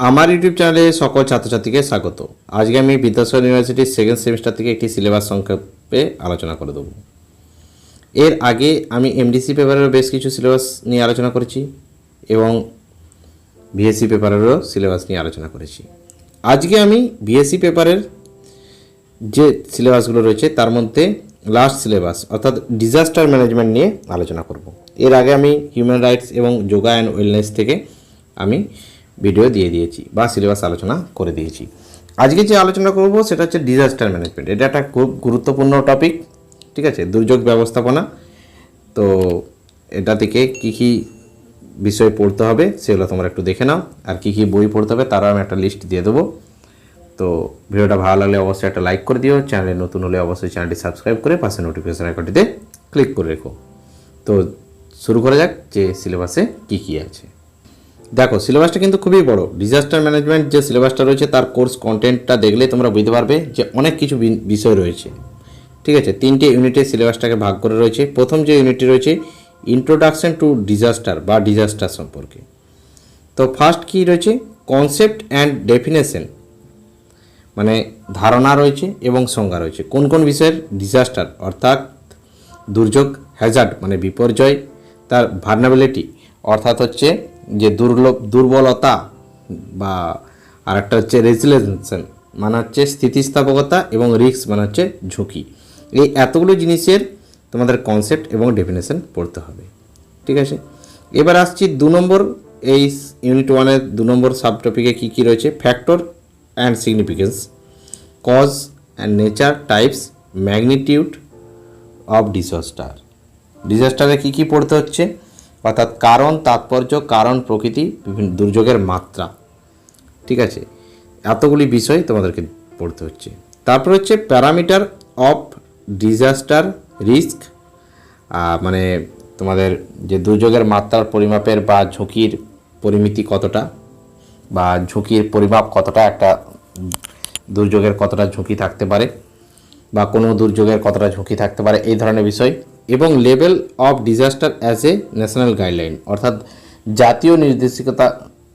আমার ইউটিউব চ্যানেলে সকল ছাত্রছাত্রীকে স্বাগত। আজকে আমি বিদ্যাসাগর ইউনিভার্সিটির সেকেন্ড সেমিস্টার থেকে একটি সিলেবাস সংক্ষেপে আলোচনা করে দেবো। এর আগে আমি এমডিসি পেপারেরও বেশ কিছু সিলেবাস নিয়ে আলোচনা করেছি এবং বিএসসি পেপারেরও সিলেবাস নিয়ে আলোচনা করেছি। আজকে আমি বিএসসি পেপারের যে সিলেবাসগুলো রয়েছে, তার মধ্যে লাস্ট সিলেবাস অর্থাৎ ডিজাস্টার ম্যানেজমেন্ট নিয়ে আলোচনা করব। এর আগে আমি হিউম্যান রাইটস এবং যোগা অ্যান্ড ওয়েলনেস থেকে আমি ভিডিও দিয়ে দিয়েছি বা সিলেবাস আলোচনা করে দিয়েছি। আজকে যে আলোচনা করব সেটা হচ্ছে ডিজাস্টার ম্যানেজমেন্ট এটা একটা খুব গুরুত্বপূর্ণ টপিক ঠিক আছে? দুর্যোগ ব্যবস্থাপনা। তো এটা থেকে কী কী বিষয় পড়তে হবে সেগুলো তোমরা একটু দেখে নাও। আর কী কী বই পড়তে হবে তারও আমি একটা লিস্ট দিয়ে দেবো। তো ভিডিওটা ভালো লাগলে অবশ্যই একটা লাইক করে দিও। চ্যানেলে নতুন হলে অবশ্যই চ্যানেলটি সাবস্ক্রাইব করে পাশে নোটিফিকেশন আইকনটিতে ক্লিক করে রেখো। তো শুরু করা যাক যে সিলেবাসে কী কী আছে। দেখো সিলেবাসটা কিন্তু খুবই বড়। ডিজাস্টার ম্যানেজমেন্ট যে সিলেবাসটা রয়েছে, তার কোর্স কন্টেন্টটা দেখলে তোমরা বুঝতে পারবে যে অনেক কিছু বিষয় রয়েছে। ঠিক আছে? তিনটে ইউনিটে সিলেবাসটাকে ভাগ করে রয়েছে। প্রথম যে ইউনিটটি রয়েছে ইন্ট্রোডাকশন টু ডিজাস্টার বা ডিজাস্টার সম্পর্কে। তো ফার্স্ট কি রয়েছে? কনসেপ্ট অ্যান্ড ডেফিনেশন মানে ধারণা রয়েছে এবং সংজ্ঞা রয়েছে। কোন কোন বিষয়ের ডিজাস্টার অর্থাৎ দুর্যোগ হ্যাজার্ড মানে বিপর্যয়, তার ভার্নাবিলিটি অর্থাৎ হচ্ছে যে দুর্লভ, দুর্বলতা বা আরেকটা হচ্ছে রেজিলেশন মানে হচ্ছে স্থিতিস্থাপকতা এবং রিস্ক মানে হচ্ছে ঝুঁকি। এই এতগুলো জিনিসের তোমাদের কনসেপ্ট এবং ডেফিনেশন পড়তে হবে। ঠিক আছে? এবার আসছি দু নম্বর, এই ইউনিট ওয়ানের দু নম্বর সাব টপিকে কী কী রয়েছে? Factor and significance cause and nature types magnitude of disaster ডিজাস্টারে কী কী পড়তে হচ্ছে? অর্থাৎ কারণ, তাৎপর্য, কারণ, প্রকৃতি, বিভিন্ন দুর্যোগের মাত্রা। ঠিক আছে? এতগুলি বিষয় তোমাদেরকে পড়তে হচ্ছে। তারপর হচ্ছে প্যারামিটার অফ ডিজাস্টার রিস্ক মানে তোমাদের যে দুর্যোগের মাত্রার পরিমাপের বা ঝুঁকির পরিমিতি কতটা, বা ঝুঁকির পরিমাপ কতটা, একটা দুর্যোগের কতটা ঝুঁকি থাকতে পারে, বা কোনো দুর্যোগের কতটা ঝুঁকি থাকতে পারে, এই ধরনের বিষয় এবং level of disaster as a national guideline. অর্থাৎ জাতীয় নির্দেশিকতা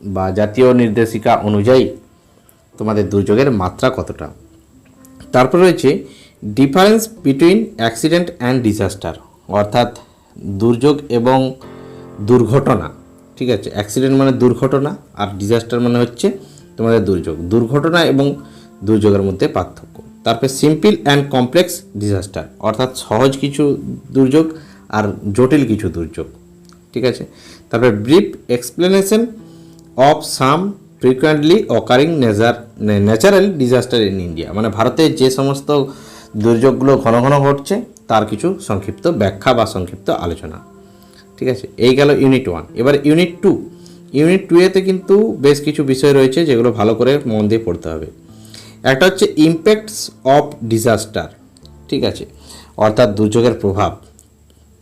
বা জাতীয় নির্দেশিকা অনুযায়ী তোমাদের দুর্যোগের মাত্রা কতটা? তারপর রয়েছে difference between accident and disaster, অর্থাৎ দুর্যোগ এবং দুর্ঘটনা। ঠিক আছে, অ্যাক্সিডেন্ট মানে দুর্ঘটনা আর ডিজাস্টার মানে হচ্ছে তোমাদের দুর্যোগ। দুর্ঘটনা এবং দুর্যোগের মধ্যে পার্থক্য। তারপরে সিম্পল অ্যান্ড কমপ্লেক্স ডিজাস্টার, অর্থাৎ সহজ কিছু দুর্যোগ আর জটিল কিছু দুর্যোগ, ঠিক আছে? তারপরে brief explanation of some frequently occurring nature natural disaster in India মানে ভারতে যে সমস্ত দুর্যোগগুলো ঘন ঘন ঘটছে, তার কিছু সংক্ষিপ্ত ব্যাখ্যা বা সংক্ষিপ্ত আলোচনা, ঠিক আছে? এই গেল ইউনিট ওয়ান। এবার ইউনিট টু। ইউনিট টু এতে কিন্তু বেশ কিছু বিষয় রয়েছে যেগুলো ভালো করে মন দিয়ে পড়তে হবে। একটা হচ্ছে ইম্প্যাক্টস অফ ডিজাস্টার ঠিক আছে? অর্থাৎ দুর্যোগের প্রভাব,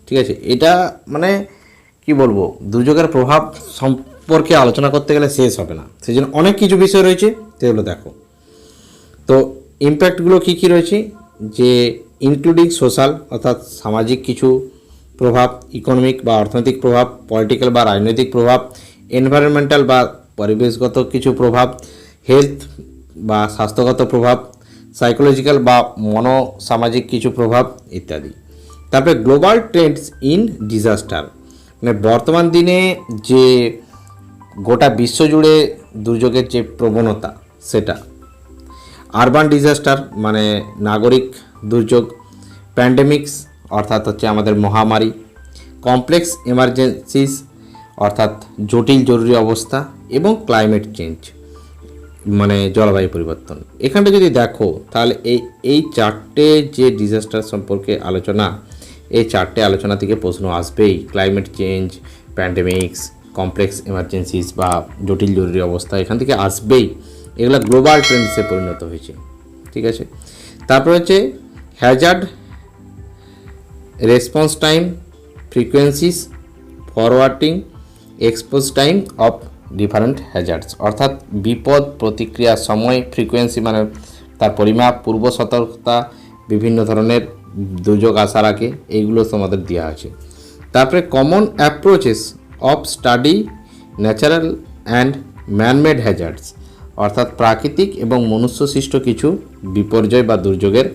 ঠিক আছে? এটা মানে কি বলব? দুর্যোগের প্রভাব সম্পর্কে আলোচনা করতে গেলে শেষ হবে না। সেই জন্য অনেক কিছু বিষয় রয়েছে, সেগুলো দেখো। তো ইম্প্যাক্টগুলো কী কী রয়েছে? যে ইনক্লুডিং সোশ্যাল অর্থাৎ সামাজিক কিছু প্রভাব ইকোনমিক বা অর্থনৈতিক প্রভাব পলিটিক্যাল বা রাজনৈতিক প্রভাব এনভায়রনমেন্টাল বা পরিবেশগত কিছু প্রভাব হেলথ বা স্বাস্থ্যগত প্রভাব সাইকোলজিক্যাল বা মনোসামাজিক কিছু প্রভাব ইত্যাদি। তারপরে গ্লোবাল ট্রেন্ডস ইন ডিজাস্টার মানে বর্তমান দিনে যে গোটা বিশ্ব জুড়ে দুর্যোগের যে প্রবণতা, সেটা। আরবান ডিজাস্টার মানে নাগরিক দুর্যোগ প্যান্ডেমিক্স অর্থাৎ হচ্ছে আমাদের মহামারী। কমপ্লেক্স এমার্জেন্সিস অর্থাৎ জটিল জরুরি অবস্থা এবং ক্লাইমেট চেঞ্জ মানে জলবায়ু পরিবর্তন। এখানটা যদি দেখো, তাহলে এই এই চারটে যে ডিজাস্টার সম্পর্কে আলোচনা, এই চারটে আলোচনা থেকে প্রশ্ন আসবেই। Climate change pandemics complex emergencies বা জটিল জরুরি অবস্থা এখান থেকে আসবেই। এগুলো গ্লোবাল ট্রেন্ডসে পরিণত হয়েছে। ঠিক আছে? তারপর হচ্ছে hazard response time frequencies forwarding expose time of different hazards অর্থাৎ বিপদ প্রতিক্রিয়ার সময় ফ্রিকোয়েন্সি মানে তার পরিমাপ, পূর্ব সতর্কতা, বিভিন্ন ধরনের দুর্যোগ আসার আগে এইগুলো তোমাদের দেওয়া আছে। তারপরে common approaches of study natural and manmade hazards অর্থাৎ প্রাকৃতিক এবং মনুষ্যসৃষ্ট কিছু বিপর্যয় বা দুর্যোগের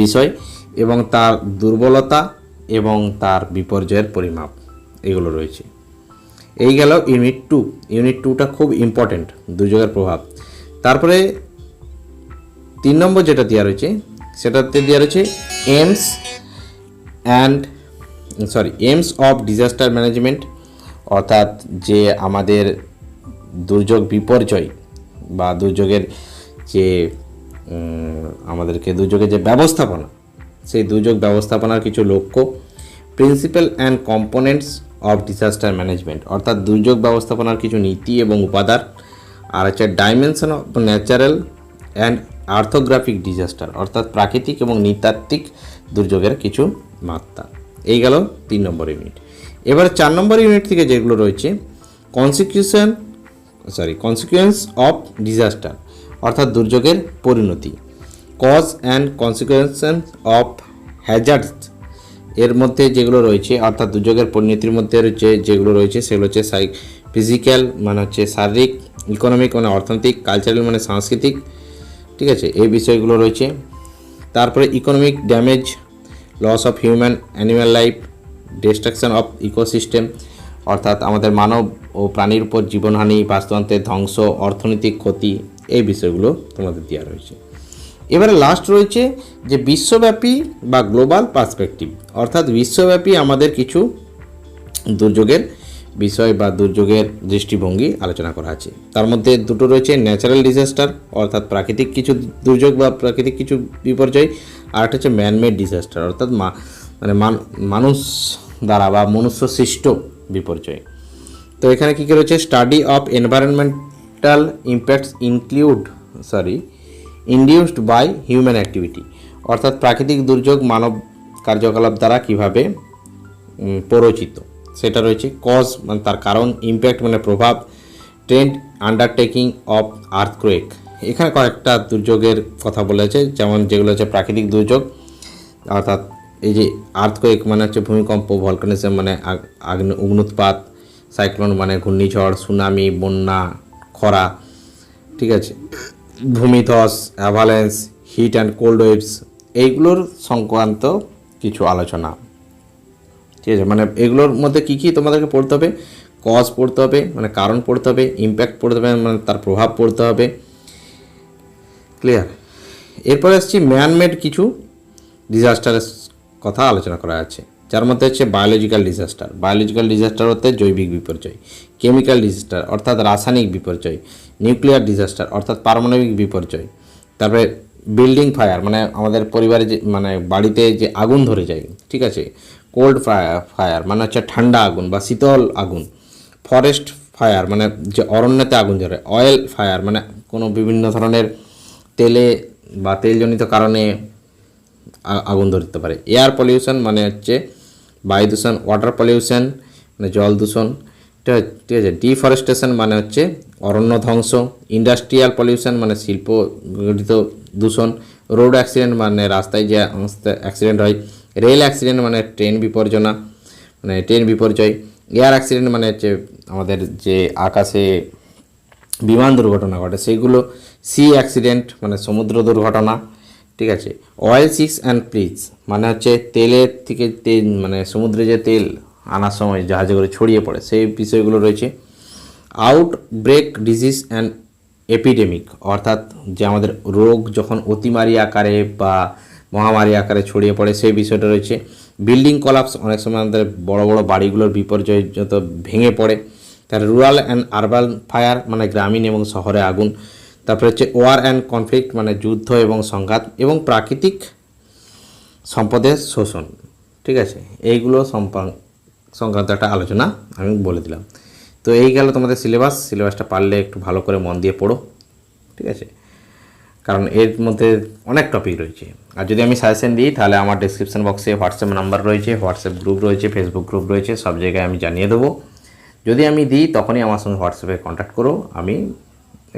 বিষয় এবং তার দুর্বলতা এবং তার বিপর্যয়ের পরিমাপ, এগুলো রয়েছে। এই গেল ইউনিট টু। ইউনিট টুটা খুব ইম্পর্ট্যান্ট দুর্যোগের প্রভাব। তারপরে তিন নম্বর যেটা দেওয়া রয়েছে, সেটাতে দেওয়া রয়েছে aims and sorry aims of disaster management অর্থাৎ যে আমাদের দুর্যোগ বিপর্যয় বা দুর্যোগের যে আমাদেরকে দুর্যোগের যে ব্যবস্থাপনা, সেই দুর্যোগ ব্যবস্থাপনার কিছু লক্ষ্য principal and components of disaster management অর্থাৎ দুর্যোগ ব্যবস্থাপনার কিছু নীতি এবং উপাদান, আর হচ্ছে dimension of natural and orthographic disaster অর্থাৎ প্রাকৃতিক এবং নৃতাত্ত্বিক দুর্যোগের কিছু মাত্রা। এই গেল তিন নম্বর ইউনিট এবার চার নম্বর ইউনিট থেকে যেগুলো রয়েছে consecution sorry consequence of disaster অর্থাৎ দুর্যোগের পরিণতি cause and consequence of hazards এর মধ্যে যেগুলো রয়েছে, অর্থাৎ দুর্যোগের পরিণতির মধ্যে রয়েছে যেগুলো রয়েছে, সেগুলো হচ্ছে সাই ফিজিক্যাল মানে হচ্ছে শারীরিক ইকোনমিক মানে অর্থনৈতিক কালচারাল মানে সাংস্কৃতিক, ঠিক আছে? এই বিষয়গুলো রয়েছে। তারপরে economic damage loss of human animal life destruction of ecosystem অর্থাৎ আমাদের মানব ও প্রাণীর উপর জীবনহানি, বাস্তুতন্ত্রের ধ্বংস, অর্থনৈতিক ক্ষতি, এই বিষয়গুলো তোমাদের দেওয়া রয়েছে। এবারে লাস্ট রয়েছে যে বিশ্বব্যাপী বা গ্লোবাল পার্সপেক্টিভ অর্থাৎ বিশ্বব্যাপী আমাদের কিছু দুর্যোগের বিষয় বা দুর্যোগের দৃষ্টিভঙ্গি আলোচনা করা আছে। তার মধ্যে দুটো রয়েছে ন্যাচারাল ডিজাস্টার অর্থাৎ প্রাকৃতিক কিছু দুর্যোগ বা প্রাকৃতিক কিছু বিপর্যয়, আর একটা হচ্ছে ম্যানমেড ডিজাস্টার অর্থাৎ মান- মানুষ দ্বারা বা মনুষ্য সৃষ্ট বিপর্যয়। তো এখানে কী কী রয়েছে? Study of environmental impacts include sorry induced by human activity অর্থাৎ প্রাকৃতিক দুর্যোগ মানব কার্যকলাপ দ্বারা কীভাবে উম, প্ররোচিত সেটা রয়েছে কজ মানে তার কারণ ইম্প্যাক্ট মানে প্রভাব ট্রেন্ড আন্ডারটেকিং অফ আর্থক্রেক এখানে কয়েকটা দুর্যোগের কথা বলেছে যেমন যেগুলো হচ্ছে প্রাকৃতিক দুর্যোগ অর্থাৎ এই যে আর্থকোয়েক মানে হচ্ছে ভূমিকম্প ভলকানিজম মানে আগ- আগ্নে অগ্নুৎপাত সাইক্লোন মানে ঘূর্ণিঝড় সুনামি বন্যা খরা ঠিক আছে? ভূমিধস avalanche heat and cold waves এইগুলোর সংক্রান্ত কিছু আলোচনা। ঠিক আছে মানে এগুলোর মধ্যে কী কী তোমাদেরকে পড়তে হবে? কজ পড়তে হবে মানে কারণ পড়তে হবে ইম্প্যাক্ট পড়তে হবে মানে তার প্রভাব পড়তে হবে। ক্লিয়ার এরপরে আসছি ম্যানমেড কিছু ডিজাস্টারের কথা আলোচনা করা আছে। যার মধ্যে হচ্ছে বায়োলজিক্যাল ডিজাস্টার বায়োলজিক্যাল ডিজাস্টার হতে জৈবিক বিপর্যয় কেমিক্যাল ডিজাস্টার অর্থাৎ রাসায়নিক বিপর্যয় নিউক্লিয়ার ডিজাস্টার অর্থাৎ পারমাণবিক বিপর্যয়। তারপরে বিল্ডিং ফায়ার মানে আমাদের পরিবারে যে মানে বাড়িতে যে আগুন ধরে যায়, ঠিক আছে? কোল্ড ফায়ার ফায়ার মানে হচ্ছে ঠান্ডা আগুন বা শীতল আগুন। ফরেস্ট ফায়ার মানে যে অরণ্যতে আগুন ধরে অয়েল ফায়ার মানে কোনো বিভিন্ন ধরনের তেলে বা তেলজনিত কারণে আগুন ধরতে পারে। এয়ার পলিউশন মানে হচ্ছে বায়ু দূষণ ওয়াটার পলিউশন মানে জল দূষণ আছে ঠিক আছে ডিফরেস্টেশন মানে হচ্ছে অরণ্য ধ্বংস ইন্ডাস্ট্রিয়াল পলিউশন মানে শিল্প গঠিত দূষণ রোড অ্যাক্সিডেন্ট মানে রাস্তায় যে অ্যাক্সিডেন্ট হয় রেল অ্যাক্সিডেন্ট মানে ট্রেন বিপর্যনা মানে ট্রেন বিপর্যয় এয়ার অ্যাক্সিডেন্ট মানে হচ্ছে আমাদের যে আকাশে বিমান দুর্ঘটনা ঘটে, সেগুলো সি অ্যাক্সিডেন্ট মানে সমুদ্র দুর্ঘটনা ঠিক আছে? অয়েল সিক্স অ্যান্ড প্লিজ মানে হচ্ছে তেলের থেকে তেল মানে সমুদ্রে যে তেল আনার সময় জাহাজে করে ছড়িয়ে পড়ে, সেই বিষয়গুলো রয়েছে। Outbreak disease and epidemic অর্থাৎ যে আমাদের রোগ যখন অতিমারি আকারে বা মহামারী আকারে ছড়িয়ে পড়ে, সেই বিষয়টা রয়েছে। বিল্ডিং কলাপস অনেক সময় আমাদের বড় বড় বাড়িগুলোর বিপর্যয় যত ভেঙে পড়ে, তার রুরাল অ্যান্ড আরবান ফায়ার মানে গ্রামীণ এবং শহরে আগুন তারপরে হচ্ছে ওয়ার অ্যান্ড কনফ্লিক্ট মানে যুদ্ধ এবং সংঘাত এবং প্রাকৃতিক সম্পদের শোষণ, ঠিক আছে? এইগুলো সংক্রান্ত একটা আলোচনা আমি বলে দিলাম। তো এই গেল তোমাদের সিলেবাস সিলেবাসটা পারলে একটু ভালো করে মন দিয়ে পড়ো, ঠিক আছে? কারণ এর মধ্যে অনেক টপিক রয়েছে। আর যদি আমি সাজেশন দিই, তাহলে আমার ডিসক্রিপশন বক্সে হোয়াটসঅ্যাপ নাম্বার রয়েছে হোয়াটসঅ্যাপ গ্রুপ রয়েছে ফেসবুক গ্রুপ রয়েছে, সব জায়গায় আমি জানিয়ে দেবো। যদি আমি দিই, তখনই আমার সঙ্গে হোয়াটসঅ্যাপে কন্ট্যাক্ট করো, আমি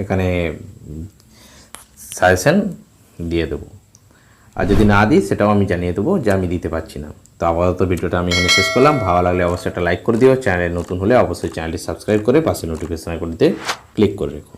এখানে সাজেশান দিয়ে দেবো। আর যদি না দিই, সেটাও আমি জানিয়ে দেবো যে আমি দিতে পারছি না। তো আপাতত ভিডিওটা আমি এখানে শেষ করলাম। ভালো লাগলে অবশ্যই একটা লাইক করে দিও। চ্যানেলে নতুন হলে অবশ্যই চ্যানেলটি সাবস্ক্রাইব করে পাশে নোটিফিকেশন আইকনটিতে ক্লিক করে রেখো।